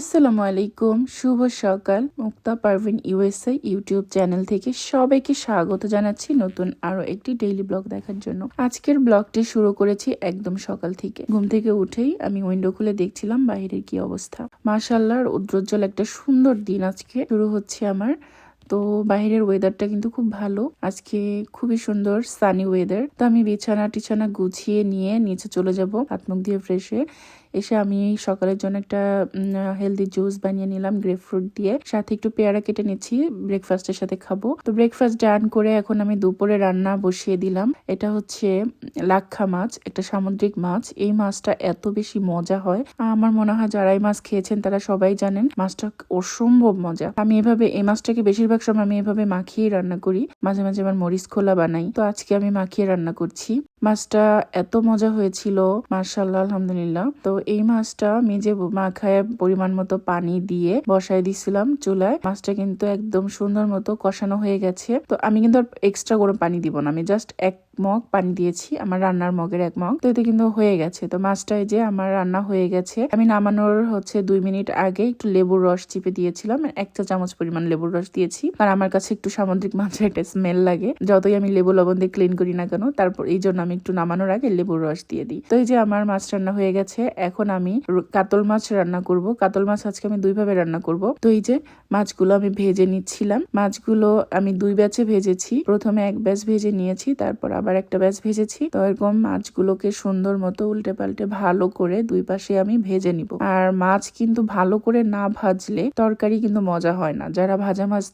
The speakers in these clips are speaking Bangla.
আসসালামু আলাইকুম। শুভ সকাল। Mukta Parvin USA YouTube channel থেকে সবাইকে স্বাগত জানাচ্ছি নতুন আরও একটি ডেইলি ব্লগ দেখার জন্য। আজকের ব্লগটি শুরু করেছি একদম সকাল থেকে। ঘুম থেকে উঠেই আমি উইন্ডো খুলে দেখছিলাম বাইরের কি অবস্থা। মাশাল্লাহর উদ্রোজ্জ্বল একটা সুন্দর দিন আজকে। শুরু হচ্ছে আমার। তো বাইরের ওয়েদারটা কিন্তু খুব ভালো। আজকে খুবই সুন্দর সানি ওয়েদার তো আমি বিছানা টিছানা গুছিয়ে নিয়ে নিচে চলে যাব। হাত মুখ দিয়ে ফ্রেশ হয়ে এসে আমি সকালের জন্য একটা হেলদি জুস বানিয়ে নিলাম গ্রেপ ফ্রুট দিয়ে। সাথে একটু পেয়ারা কেটে নিচ্ছি ব্রেকফাস্টের সাথে খাব। তো ব্রেকফাস্ট ডান করে এখন আমি দুপুরে রান্না বসিয়ে দিলাম। এটা হচ্ছে লাক্ষা মাছ, একটা সামুদ্রিক মাছ। এই মাছটা এত বেশি মজা হয়। আমার মনে হয় যারা এই মাছ খেয়েছেন তারা সবাই জানেন, মাছটা অসম্ভব মজা। আমি এভাবে, এই মাছটাকে বেশিরভাগ সময় আমি এভাবে মাখিয়ে রান্না করি। মাঝে মাঝে আমার মরিচ খোলা বানাই। তো আজকে আমি মাখিয়ে রান্না করছি। মাছটা এত মজা হয়েছিল মার্শাল্লাহ আলহামদুলিল্লাহ। তো এই মাছটা আমি যে মাখায় পরিমাণ মতো পানি দিয়ে বসায় দিছিলাম চুলায়, মাছটা কিন্তু একদম সুন্দর মতো কষানো হয়ে গেছে। তো আমি কিন্তু আর এক্সট্রা গরম পানি দিব না, আমি জাস্ট এক মগ পানি দিয়েছি, আমার রান্নার মগের এক মগ। তো এতে কিন্তু হয়ে গেছে। তো মাছটাই যে আমার রান্না হয়ে গেছে। আমি নামানোর হচ্ছে দুই মিনিট আগে একটু লেবুর রস চিপে দিয়েছিলাম, এক চা চামচ পরিমাণ লেবুর রস দিয়েছি। আর আমার কাছে একটু সামুদ্রিক মাছের একটা স্মেল লাগে। যতই আমি লেবু লবণ দিয়ে ক্লিন করি না কেন, তারপর এই জন্য আমি একটু নামানোর আগে লেবুর রস দিয়ে দিই। তো এই যে আমার মাছ রান্না হয়ে গেছে এখন আমি কাতল মাছ রান্না করব। কাতল মাছ আজকে আমি দুই ভাবে রান্না করব। তো এই যে মাছগুলো আমি ভেজে নিচ্ছিলাম। মাছগুলো আমি দুই ব্যাচে ভেজেছি। প্রথমে এক ব্যাচ ভেজে নিয়েছি, তারপর আবার একটা ব্যাচ ভেজেছি। তো এরকম মাছগুলোকে সুন্দর মতো উল্টে পাল্টে ভালো করে দুই পাশে আমি ভেজে নিব। আর মাছ কিন্তু ভালো করে না ভাজলে তরকারি কিন্তু মজা হয় না। যারা ভাজা মাছ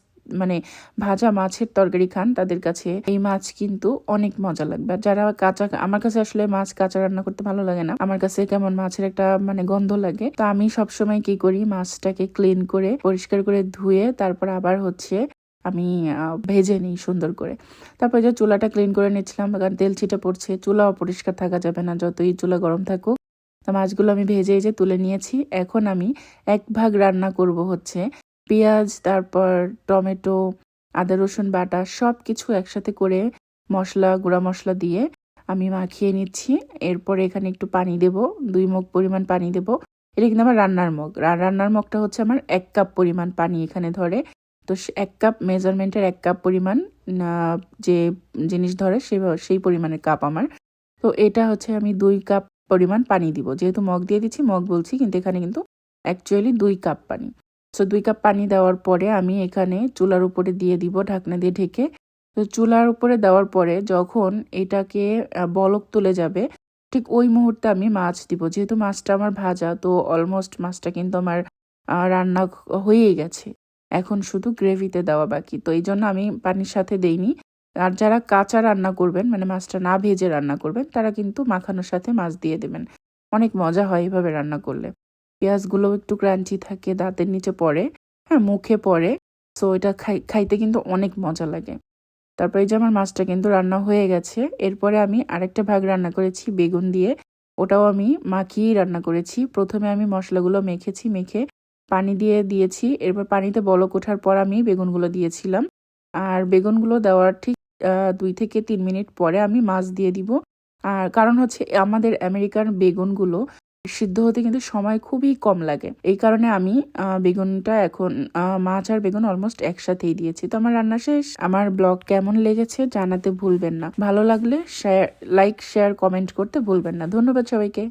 মানে ভাজা মাছের তরকারি খান তাদের কাছে। এই মাছ কিন্তু অনেক মজা লাগবে। আর যারা কাঁচা, আমার কাছে আসলে মাছ কাঁচা রান্না করতে ভালো লাগে না। আমার কাছে কেমন মাছের একটা মানে গন্ধ লাগে। তো আমি সবসময় কি করি, মাছটাকে ক্লিন করে, পরিষ্কার করে ধুয়ে তারপর আবার হচ্ছে আমি ভেজে নিই সুন্দর করে। তারপরে যে চুলাটা ক্লিন করে নিচ্ছিলাম, কারণ তেল ছিটে পড়ছে, চুলাও পরিষ্কার থাকা যাবে না, যতই চুলা গরম থাকুক। তো মাছগুলো আমি ভেজে যে তুলে নিয়েছি। এখন আমি এক ভাগ রান্না করব হচ্ছে পেঁয়াজ, তারপর টমেটো, আদা, রসুন বাটা সব কিছু একসাথে করে মশলা, গুঁড়া মশলা দিয়ে আমি মাখিয়ে নিচ্ছি। এরপরে এখানে একটু পানি দেব, দুই মগ পরিমাণ পানি দেব। এটা কিন্তু আমার রান্নার মগ। রান্নার মগটা হচ্ছে আমার এক কাপ পরিমাণ পানি এখানে ধরে। তো এক কাপ মেজারমেন্টের এক কাপ পরিমাণ যে জিনিস ধরে সে সেই পরিমাণের কাপ আমার। তো এটা হচ্ছে আমি দুই কাপ পরিমাণ পানি দিব। যেহেতু মগ দিয়ে দিচ্ছি, মগ বলছি, কিন্তু এখানে কিন্তু অ্যাকচুয়ালি দুই কাপ পানি। সো দুই কাপ পানি দেওয়ার পরে আমি এখানে চুলার উপরে দিয়ে দিব, ঢাকনা দিয়ে ঢেকে। তো চুলার উপরে দেওয়ার পরে যখন এটাকে বলক তুলে যাবে, ঠিক ওই মুহূর্তে আমি মাছ দিব। যেহেতু মাছটা আমার ভাজা, তো অলমোস্ট মাছটা কিন্তু আমার রান্না হয়েই গেছে। এখন শুধু গ্রেভিতে দেওয়া বাকি। তো এই জন্য আমি পানির সাথে দেইনি। আর যারা কাঁচা রান্না করবেন মানে মাছটা না ভেজে রান্না করবেন, তারা কিন্তু মাখানোর সাথে মাছ দিয়ে দেবেন। অনেক মজা হয় এইভাবে রান্না করলে। পেঁয়াজগুলো একটু ক্রাঞ্চি থাকে, দাঁতের নিচে পড়ে হ্যাঁ মুখে পড়ে। সো এটা খাই, খাইতে কিন্তু অনেক মজা লাগে। তারপরে এই যে আমার মাছটা কিন্তু রান্না হয়ে গেছে। এরপরে আমি আরেকটা ভাগ রান্না করেছি বেগুন দিয়ে। ওটাও আমি মাখিয়েই রান্না করেছি। প্রথমে আমি মশলাগুলো মেখেছি, মেখে পানি দিয়ে দিয়েছি। এরপর পানিতে বলক ওঠার পর আমি বেগুনগুলো দিয়েছিলাম। আর বেগুনগুলো দেওয়ার ঠিক দুই থেকে তিন মিনিট পরে আমি মাছ দিয়ে দিব। আর কারণ হচ্ছে আমাদের আমেরিকান বেগুনগুলো সিদ্ধ হতে কিন্তু সময় খুবই কম লাগে। এই কারণে আমি বেগুনটা এখন মাছ আর বেগুন অলমোস্ট একসাথেই দিয়েছি। তো আমার রান্না শেষ। আমার ব্লগ কেমন লেগেছে জানাতে ভুলবেন না। ভালো লাগলে শেয়ার লাইক শেয়ার কমেন্ট করতে ভুলবেন না। ধন্যবাদ সবাইকে।